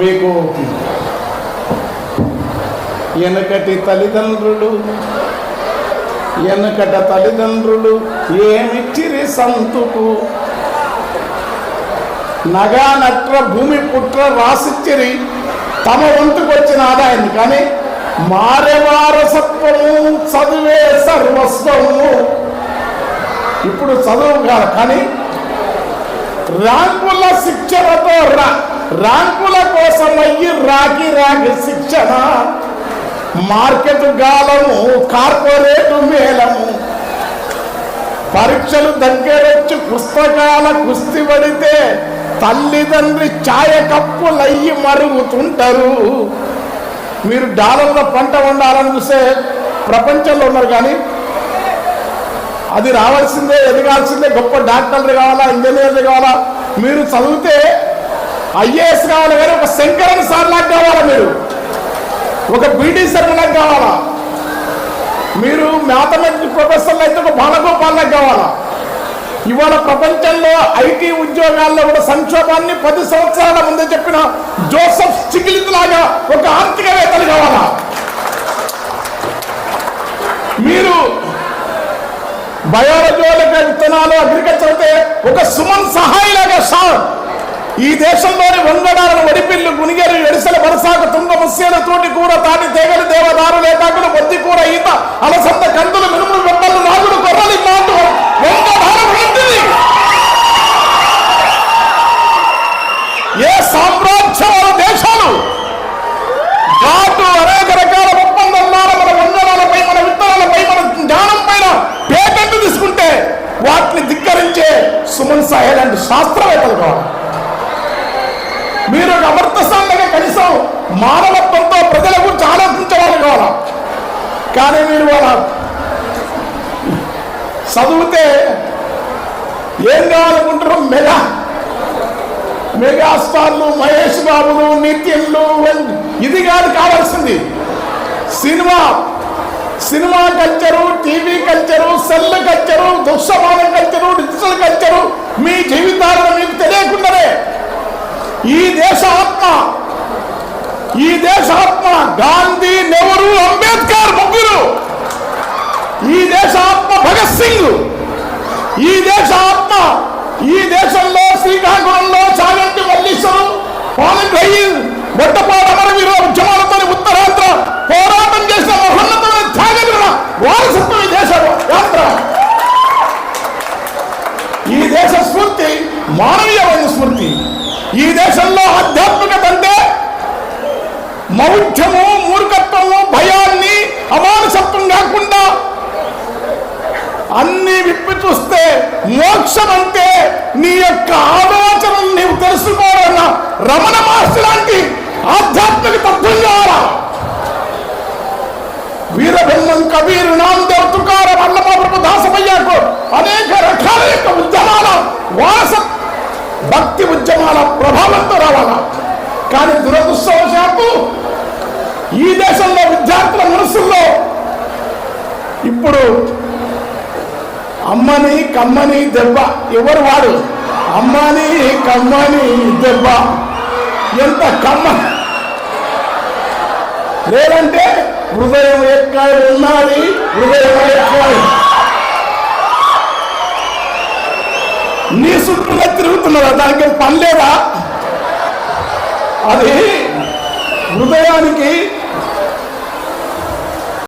మీకు వెనకటి తల్లిదండ్రులు వెనకట తల్లిదండ్రులు ఏమిచ్చిరి సంతుకు? నగా నట్ర భూమి పుట్ర రాసిచ్చిరి తమ వంతుకు వచ్చిన ఆదాయాన్ని. కానీ మారే వారసత్వము చదువే సర్వస్వము. ఇప్పుడు చదువు కాదు కానీ ర్యాంకుల శిక్షణతో రా. ర్యాంకుల కోసం అయ్యి రాకి రాకి శిక్షణ. మార్కెట్ గాలము కార్పొరేట్ మేళము. పరీక్షలు దగ్గరొచ్చి పుస్తకాల కుస్తి పడితే తల్లిదండ్రి ఛాయ కప్పులయ్యి మరుగుతుంటారు. మీరు డాలర్ల పంట వండాలని చూస్తే ప్రపంచంలో ఉన్నారు కానీ అది రావాల్సిందే ఎదగాల్సిందే గొప్ప డాక్టర్లు కావాలా ఇంజనీర్లు కావాలా మీరు చదివితే ఐఏఎస్ కావాలి కానీ ఒక శంకరన్ సార్ లాగా కావాలా మీరు? ఒక బీడీ శర్మలకు కావాలా? మీరు మ్యాథమెటిక్స్ ప్రొఫెసర్లు అయితే ఒక బాలగోపాలకు కావాలా? ఇవాళ ప్రపంచంలో ఐటీ ఉద్యోగాల్లో కూడా సంక్షోభాన్ని పది సంవత్సరాల ముందే చెప్పిన జోసఫ్ చికిలిత్ లాగా ఒక ఆర్థికవేత్తలు కావాలా? మీరు బయోలజీ విత్తనాలు అగ్రికల్చర్ అయితే ఒక సుమన్ సహాయలాగా సార్. ఈ దేశంలోని వంగడాలను వడిపిల్లు గునిగేరు ఎడిసెల వరసాకు తుంగ ముస్సేన తోటి కూర తాటి తెగలు దేవదారు లేతాకులు బొద్ది కూర ఈత అలసంద కందులు మినుములు వెంబలు నాగులు గొర్రెలు మాటు ఏ సామ్రాజ్యాల దేశాలు? ఘాటు అనేక రకాల ఒప్పందాల మన వందనాలపై మన విత్తనాలపై మన జ్ఞానం పైన పేటెంట్ తీసుకుంటే వాటిని ధిక్కరించే సుమన్ సాయి అంటే శాస్త్రవేత్తలు కావాలి. మీరు ఒక కనీసం మానవత్వంతో ప్రజల గురించి ఆలోచించే కావాలా? కానీ మీరు వాళ్ళ చదివితే ఏం కావాలనుకుంటారు మెగా. మెగాస్టార్లు మహేష్ బాబులు నిత్యంలు ఇది కాదు కావాల్సింది. Cinema. Cinema culture TV culture cell culture దృశ్యమాన కల్చరు డిజిటల్ కల్చరు ఈ దేశ ఆత్మ ఈ దేశ ఆత్మ గాంధీ నెహ్రూ అంబేద్కర్ ముగ్గురు. ఈ దేశ ఆత్మ భగత్ సింగ్ ఈ దేశ ఆత్మ మౌఢ్యము మూర్ఖత్వము భయాన్ని అమానుషత్వం కాకుండా అన్ని విప్పి చూస్తే మోక్షం అంటే నీ యొక్క ఆలోచనలు నీవు తెలుసుకోవాలన్న రమణ మాస్టర్ లాంటి ఆధ్యాత్మిక తత్వం కావాలా వీరభిన్నం కబీర్ నామదేవ్ తుకార వల్లభాప్రభు దాసమయ్యాకు అనేక రకాల యొక్క ఉద్యమాల వాస భక్తి ఉద్యమాల ప్రభావంతో రావాలా? కానీ దురదృష్టవశాత్తు ఈ దేశంలో విద్యార్థుల మనసుల్లో ఇప్పుడు అమ్మని కమ్మని దెబ్బ ఎవరు వాడు? అమ్మని కమ్మని దెబ్బ. ఎంత కమ్మ? లేదంటే హృదయం ఎక్కడ ఉన్నది హృదయం ఎక్కడ నీ చుట్టూగా తిరుగుతున్నదా దానికి పని లేదా? అది హృదయానికి